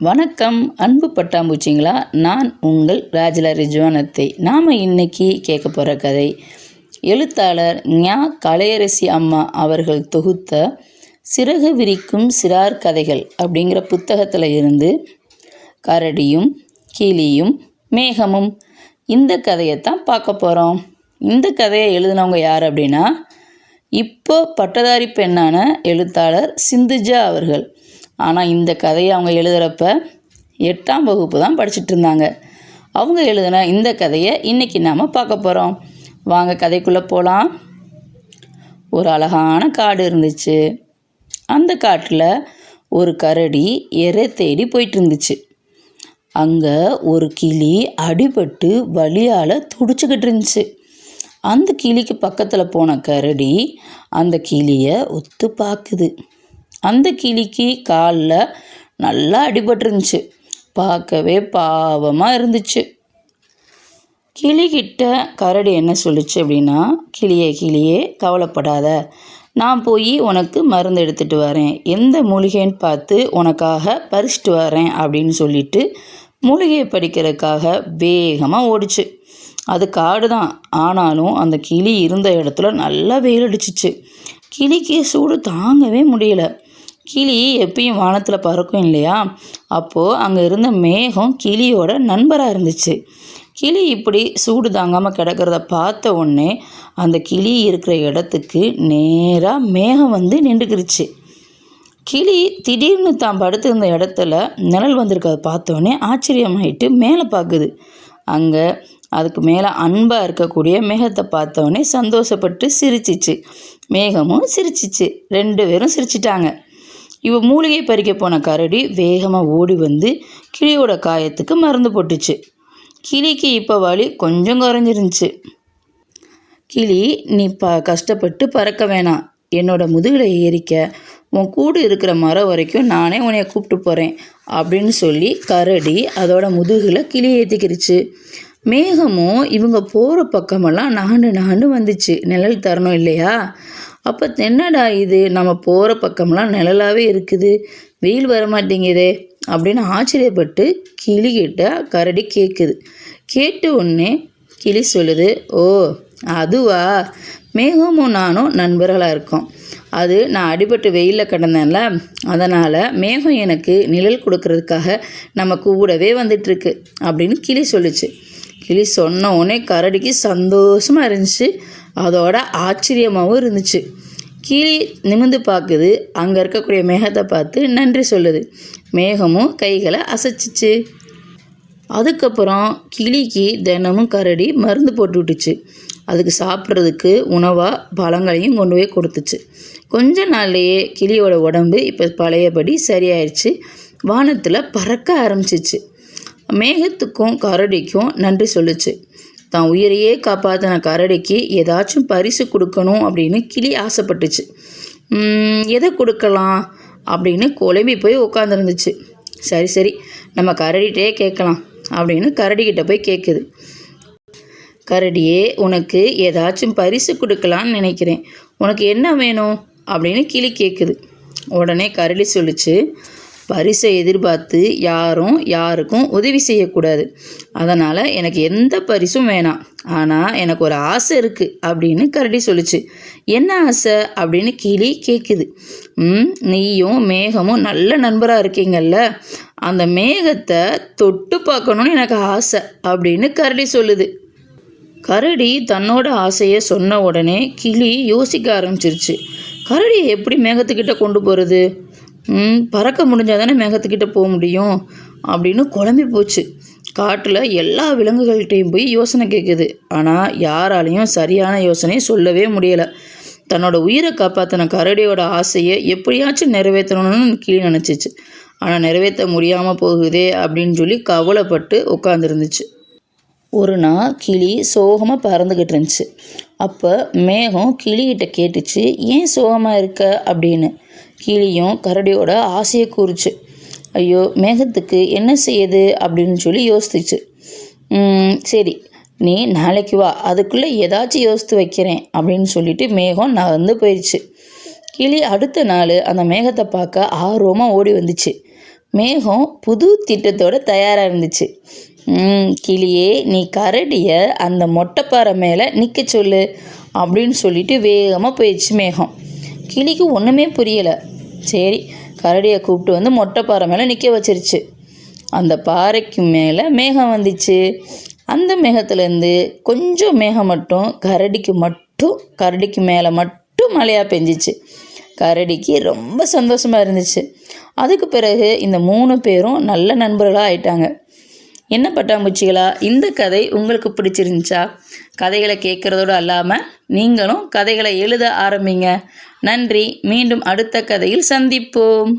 வணக்கம் அன்பு பட்டாம்பூச்சிங்களா? நான் உங்கள் ராஜலா ரிஜ்வானத்தை. நாம் இன்னைக்கு கேட்க போகிற கதை எழுத்தாளர் ஞா கலையரசி அம்மா அவர்கள் தொகுத்த சிறகு விரிக்கும் சிறார் கதைகள் அப்படிங்கிற புத்தகத்தில் இருந்து கரடியும் கிளியும் மேகமும் இந்த கதையை தான் பார்க்க போகிறோம் இந்த கதையை எழுதினவங்க யார் அப்படின்னா இப்போ பட்டதாரி பெண்ணான எழுத்தாளர் சிந்துஜா அவர்கள். ஆனால் இந்த கதையை அவங்க எழுதுகிறப்ப எட்டாம் வகுப்பு தான் படிச்சுட்டு இருந்தாங்க. அவங்க எழுதின இந்த கதையை இன்றைக்கி நாம் பார்க்க போகிறோம் வாங்க கதைக்குள்ளே போகலாம் ஒரு அழகான காடு இருந்துச்சு. அந்த காட்டில் ஒரு கரடி எரை தேடி போயிட்டு இருந்துச்சு. அங்கே ஒரு கிளி அடிபட்டு வழியால் துடிச்சுக்கிட்டு இருந்துச்சு. அந்த கிளிக்கு பக்கத்தில் போன கரடி அந்த கிளியை ஒத்து பார்க்குது. அந்த கிளிக்கு காலில் நல்லா அடிபட்டுருந்துச்சு. பார்க்கவே பாவமாக இருந்துச்சு. கிளிகிட்ட கரடி என்ன சொல்லுச்சு அப்படின்னா கிளியே கிளியே கவலைப்படாத. நான் போய் உனக்கு மருந்து எடுத்துகிட்டு வரேன். எந்த மூலிகைன்னு பார்த்து உனக்காக பறிச்சிட்டு வரேன் அப்படின்னு சொல்லிட்டு மூலிகையை படிக்கிறதுக்காக வேகமாக ஓடிச்சு. அது காடு தான் ஆனாலும் அந்த கிளி இருந்த இடத்துல நல்லா வெயில் அடிச்சிச்சு கிளிக்கு சூடு தாங்கவே முடியல. கிளி எப்பயும் வானத்தில் பறக்கும் இல்லையா? அப்போது அங்கே இருந்த மேகம் கிளியோட நண்பராக இருந்துச்சு. கிளி இப்படி சூடு தாங்காமல் கிடக்கிறத பார்த்த உடனே அந்த கிளி இருக்கிற இடத்துக்கு நேராக மேகம் வந்து நின்றுக்கிருச்சு. கிளி திடீர்னு தான் படுத்திருந்த இடத்துல நிழல் வந்திருக்கிறத பார்த்தோன்னே ஆச்சரியமாயிட்டு மேலே பார்க்குது அங்கே அதுக்கு மேலே அன்பாக இருக்கக்கூடிய மேகத்தை பார்த்தோன்னே சந்தோஷப்பட்டு சிரிச்சிச்சு. மேகமும் சிரிச்சிச்சு. ரெண்டு பேரும் சிரிச்சிட்டாங்க. இவ மூலிகை பறிக்க போன கரடி வேகமாக ஓடி வந்து கிளியோட காயத்துக்கு மருந்து போட்டுச்சு. கிளிக்கு இப்போ வலி கொஞ்சம் குறைஞ்சிருந்துச்சு. கிளி நீ ப கஷ்டப்பட்டு பறக்க வேணாம். என்னோட முதுகில் ஏறிக்க. உன் கூடு இருக்கிற மரம் வரைக்கும் நானே உன்னைய கூப்பிட்டு போகிறேன் அப்படின்னு சொல்லி கரடி அதோட முதுகில் கிளி ஏற்றிக்கிருச்சு மேகமும் இவங்க போகிற பக்கமெல்லாம் நகண்டு நகண்டு வந்துச்சு. நிழல் தரணும் இல்லையா? அப்போ என்னடா இது? நம்ம போகிற பக்கமெல்லாம் நிழலாகவே இருக்குது. வெயில் வர மாட்டேங்குதே அப்படின்னு ஆச்சரியப்பட்டு கிளிகிட்ட கரடி கேட்குது கேட்டு உடனே கிளி சொல்லுது ஓ அதுவா? மேகமும் நானும் நண்பர்களாக இருக்கோம். அது நான் அடிபட்டு வெயிலில் கிடந்தேன்ல அதனால் மேகம் எனக்கு நிழல் கொடுக்கறதுக்காக நம்ம கூடவே வந்துட்டுருக்கு அப்படின்னு கிளி சொல்லுச்சு. கிளி சொன்ன உடனே கரடிக்கு சந்தோஷமாக இருந்துச்சு. அதோட ஆச்சரியமாகவும் இருந்துச்சு. கிளி நிமிந்து பார்க்குது. அங்கே இருக்கக்கூடிய மேகத்தை பார்த்து நன்றி சொல்லுது. மேகமும் கைகளை அசைச்சிச்சு. அதுக்கப்புறம் கிளிக்கு தினமும் கரடி மருந்து போட்டு விட்டுச்சு. அதுக்கு சாப்பிட்றதுக்கு உணவாக பழங்களையும் கொண்டு போய் கொடுத்துச்சு. கொஞ்ச நாள்லேயே கிளியோட உடம்பு இப்போ பழையபடி சரியாயிடுச்சு வானத்தில் பறக்க ஆரம்பிச்சிச்சு. மேகத்துக்கும் கரடிக்கும் நன்றி சொல்லுச்சு. தான் உயிரையே காப்பாற்றின கரடிக்கு ஏதாச்சும் பரிசு கொடுக்கணும் அப்படின்னு கிளி ஆசைப்பட்டுச்சு. எதை கொடுக்கலாம்? அப்படின்னு குழம்பி போய் உட்காந்துருந்துச்சு சரி சரி நம்ம கரடிகிட்டே கேட்கலாம் அப்படின்னு கரடிக்கிட்ட போய் கேட்குது. கரடியே உனக்கு ஏதாச்சும் பரிசு கொடுக்கலான்னு நினைக்கிறேன். உனக்கு என்ன வேணும்? அப்படின்னு கிளி கேட்குது. உடனே கரடி சொல்லிச்சு. பரிசை எதிர்பார்த்து யாரும் யாருக்கும் உதவி செய்யக்கூடாது. அதனால் எனக்கு எந்த பரிசும் வேணாம். ஆனால் எனக்கு ஒரு ஆசை இருக்குது அப்படின்னு கரடி சொல்லிச்சு. என்ன ஆசை? அப்படின்னு கிளி கேட்குது ம் நீயும் மேகமும் நல்ல நண்பராக இருக்கீங்கல்ல. அந்த மேகத்தை தொட்டு பார்க்கணுன்னு எனக்கு ஆசை அப்படின்னு கரடி சொல்லுது. கரடி தன்னோட ஆசையை சொன்ன உடனே கிளி யோசிக்க ஆரம்பிச்சிருச்சு. கரடியை எப்படி மேகத்துக்கிட்ட கொண்டு போகிறது பறக்க முடிஞ்சால் தானே மேகத்துக்கிட்ட போக முடியும்? அப்படின்னு குழம்பி போச்சு. காட்டில் எல்லா விலங்குகள்கிட்டையும் போய் யோசனை கேட்குது ஆனால் யாராலையும் சரியான யோசனையை சொல்லவே முடியலை. தன்னோட உயிரை காப்பாற்றின கரடியோட ஆசையை எப்படியாச்சும் நிறைவேற்றணும்னு கீழே நினச்சிச்சு. ஆனால் நிறைவேற்ற முடியாமல் போகுதே அப்படின்னு சொல்லி கவலைப்பட்டு உட்காந்துருந்துச்சு ஒரு நாள் கிளி சோகமாக பறந்துக்கிட்டு இருந்துச்சு. அப்போ மேகம் கிளிகிட்ட கேட்டுச்சு ஏன் சோகமாக இருக்க? அப்படின்னு. கிளியும் கரடியோட ஆசையை கூறுச்சு. ஐயோ மேகத்துக்கு என்ன செய்யுது? அப்படின்னு சொல்லி யோசித்துச்சு சரி நீ நாளைக்கு வா அதுக்குள்ளே ஏதாச்சும் யோசித்து வைக்கிறேன் அப்படின்னு சொல்லிட்டு மேகம் நான் வந்து போயிடுச்சு கிளி அடுத்த நாள் அந்த மேகத்தை பார்க்க ஆர்வமாக ஓடி வந்துச்சு. மேகம் புது திட்டத்தோட தயாராக இருந்துச்சு. கிளியே நீ கரடியை அந்த மொட்டைப்பாறை மேலே நிற்க சொல்லு அப்படின்னு சொல்லிட்டு வேகமாக போயிடுச்சு மேகம். கிளிக்கு ஒன்றுமே புரியலை. சரி கரடியை கூப்பிட்டு வந்து மொட்டைப்பாறை மேலே நிற்க வச்சிருச்சு. அந்த பாறைக்கு மேலே மேகம் வந்துச்சு. அந்த மேகத்துலேருந்து கொஞ்சம் மேகம் மட்டும் கரடிக்கு மட்டும் கரடிக்கு மேலே மட்டும் மழையாக பெஞ்சிச்சு. கரடிக்கு ரொம்ப சந்தோஷமாக இருந்துச்சு. அதுக்கு பிறகு இந்த மூணு பேரும் நல்ல நண்பர்களாக ஆயிட்டாங்க. என்ன பட்டாம்பூச்சிகளா? இந்த கதை உங்களுக்கு பிடிச்சிருந்துச்சா? கதைகளை கேட்குறதோடு அல்லாமல் நீங்களும் கதைகளை எழுத ஆரம்பிங்க. நன்றி. மீண்டும் அடுத்த கதையில் சந்திப்போம்.